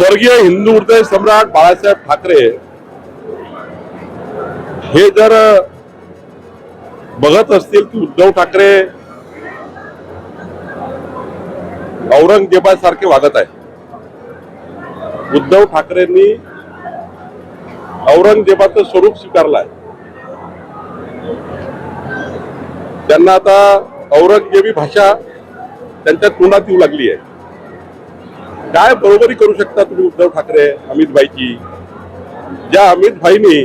स्वर्गीय हिंदू हृदय सम्राट बाळासाहेब ठाकरे हे जर बघत असतील की उद्धव ठाकरे औरंगजेबासारखे वागत आहे उद्धव ठाकरेंनी औरंगजेबाचं स्वरूप स्वीकारलं आहे त्यांना आता औरंगजेबी भाषा त्यांच्या तोंडात येऊ लागली आहे काय बरोबरी करू शकता तुम्ही उद्धव ठाकरे अमित भाईची? ज्या अमित भाईनी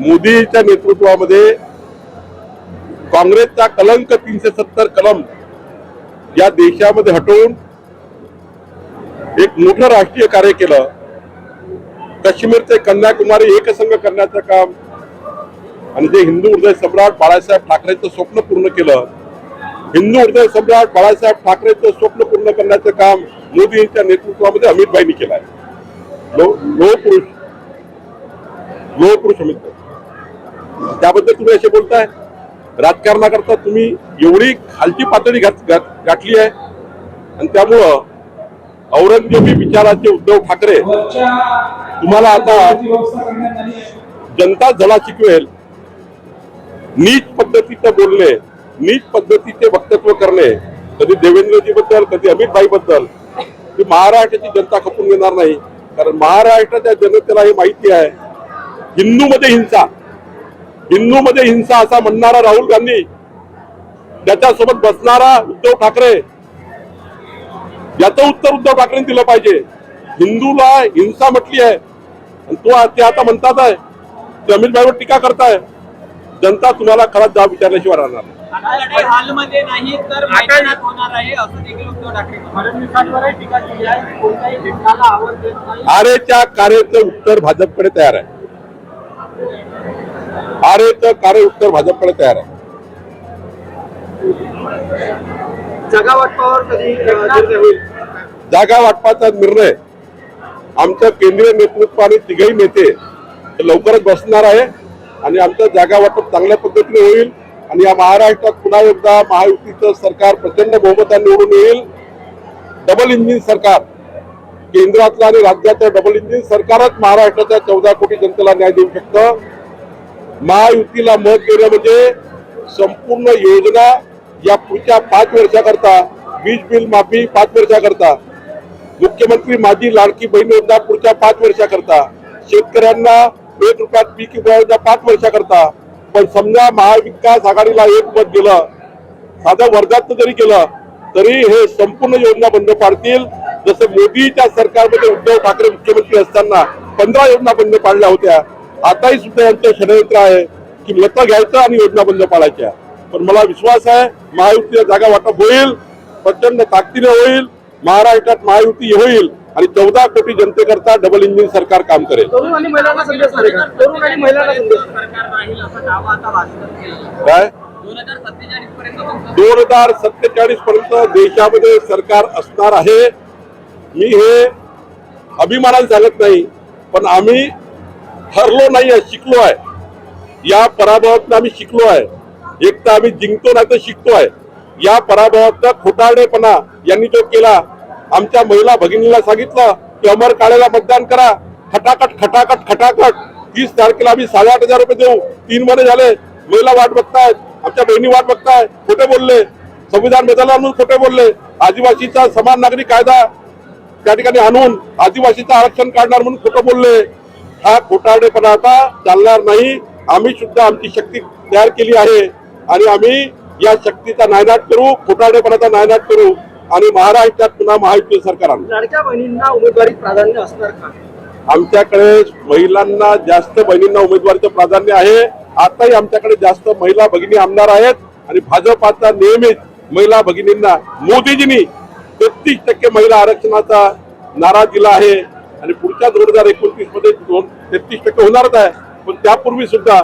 मोदीच्या नेतृत्वामध्ये काँग्रेसचा कलंक तीनशे सत्तर कलम या देशामध्ये हटवून एक मोठं राष्ट्रीय कार्य केलं. काश्मीर ते कन्याकुमारी एकसंघ करण्याचं काम आणि जे हिंदू हृदय सम्राट बाळासाहेब ठाकरेंचं स्वप्न पूर्ण केलं. हिंदू हृदय सम्राट बाळासाहेब ठाकरेंचं स्वप्न पूर्ण करण्याचं काम मोदी यांच्या नेतृत्वामध्ये अमितबाईंनी केलं आहे. लोहपुरुष. लोह पुरुष लोह पुरुष अमित भाई. त्याबद्दल तुम्ही असे बोलताय? राजकारणाकरता तुम्ही एवढी खालची पातळी गाठली आहे. आणि त्यामुळं औरंगजेबी विचाराचे उद्धव ठाकरे तुम्हाला आता जनता झाला शिकवेल नीच पद्धतीचं बोलणे नीच पद्धतीचे वक्तव्य करणे कधी देवेंद्रजी बद्दल कधी अमितभाई बद्दल ही महाराष्ट्राची जनता खपून घेणार नाही. कारण महाराष्ट्राच्या जनतेला हे माहिती आहे हिंदू मध्ये हिंसा. हिंदू मध्ये हिंसा असा म्हणणारा राहुल गांधी त्याच्यासोबत बसणारा उद्धव ठाकरे याचं उत्तर उद्धव ठाकरेंनी दिलं पाहिजे. हिंदूला हिंसा म्हटली आहे आणि तो ते आता म्हणतात आहे ते अमित भाईवर टीका करताय. जनता तुम्हाला खरा जाब विचारल्याशिवाय राहणार नाही. लढाई हॉलमध्ये नाही तर मैदानात होणार आहे असं देखील उद्धव ठाकरे फडणवीसांवरही टीका केली आहे. कोणत्याही घटनाला आवाज देत नाही. आरेच्या कार्याचं उत्तर भाजपकडे तयार आहे. आरेचं कार्य उत्तर भाजपकडे तयार आहे. जगा वाटपावर कधी निर्णय होईल? जागा वाटपाचा निर्णय आमचं केंद्रीय नेतृत्व आणि तिघही नेते लवकरच बसणार आहे आणि आमचं जागा वाटप चांगल्या पद्धतीने होईल. आणि या महाराष्ट्रात पुन्हा एकदा महायुतीचं सरकार प्रचंड बहुमताने निवडून येईल. डबल इंजिन सरकार. केंद्रातलं आणि राज्याचं डबल इंजिन सरकारच महाराष्ट्राच्या चौदा कोटी जनतेला न्याय देऊ शकतं महायुतीला मत देणं म्हणजे संपूर्ण योजना या पुढच्या पाच वर्षाकरता वीज बिल माफी पाच वर्षाकरता मुख्यमंत्री माझी लाडकी बहीण योजना पुढच्या पाच वर्षाकरता शेतकऱ्यांना एक रुपयात पीक योजना पाच वर्षाकरता पण समजा महाविकास आघाडीला एक मत गेलं साध्या वर्गात जरी केलं तरी हे संपूर्ण योजना बंद पाडतील. जसं मोदीच्या सरकारमध्ये उद्धव ठाकरे मुख्यमंत्री असताना पंधरा योजना बंद पाडल्या होत्या. आताही सुद्धा यांचं षडयंत्र आहे की मतं घ्यायचं आणि योजना बंद पाडायच्या. पण मला विश्वास आहे महायुतीला जागा वाटप होईल प्रचंड ताकदीने होईल महाराष्ट्रात महायुती होईल. आणि चौदा कोटी जनतेकरता डबल इंजिन सरकार काम करेल. काय? दोन हजार सत्तेचाळीस पर्यंत देशामध्ये सरकार असणार आहे. मी हे अभिमानाने सांगत नाही पण आम्ही ठरलो नाही आहे शिकलो आहे. या पराभवातून आम्ही शिकलो आहे. एक तर आम्ही जिंकतो नाही तर शिकतो आहे. या पराभवाचा खोटारडेपणा यांनी जो केला आमच्या महिला भगिनीला सांगितलं की अमर काळेला मतदान करा. खटाखट खटाखट खटाखट. तीस तारखेला आम्ही साडेआठ हजार रुपये देऊ. तीन महिने झाले. महिला वाट बघतायत. आमच्या बहिणी वाट बघताय खोटे बोलले. संविधान बदलला म्हणून खोटे बोलले. आदिवासीचा समान नागरिक कायदा त्या ठिकाणी आणून आदिवासीचं आरक्षण काढणार म्हणून खोटं बोलले. हा खोटारडेपणा आता चालणार नाही. आम्ही सुद्धा आमची शक्ती तयार केली आहे. आणि आम्ही या शक्तीचा नायनाट करू खोटारडेपणाचा नायनाट करू. आणि महाराष्ट्रात पुन्हा महायुती सरकार लाडक्या बहिणींना उमेदवारी प्राधान्य असणार का? आमच्याकडे महिलांना जास्त बहिणींना उमेदवारीचं प्राधान्य आहे. आताही आमच्याकडे जास्त महिला भगिनी आमदार आहेत आणि भाजपाचा नेहमीच महिला भगिनींना मोदीजींनी तेहतीस टक्के महिला आरक्षणाचा नारा दिला आहे. आणि पुढच्या दोन हजार एकोणतीसमध्ये दोन तेहतीस टक्के होणारच आहे. पण त्यापूर्वी सुद्धा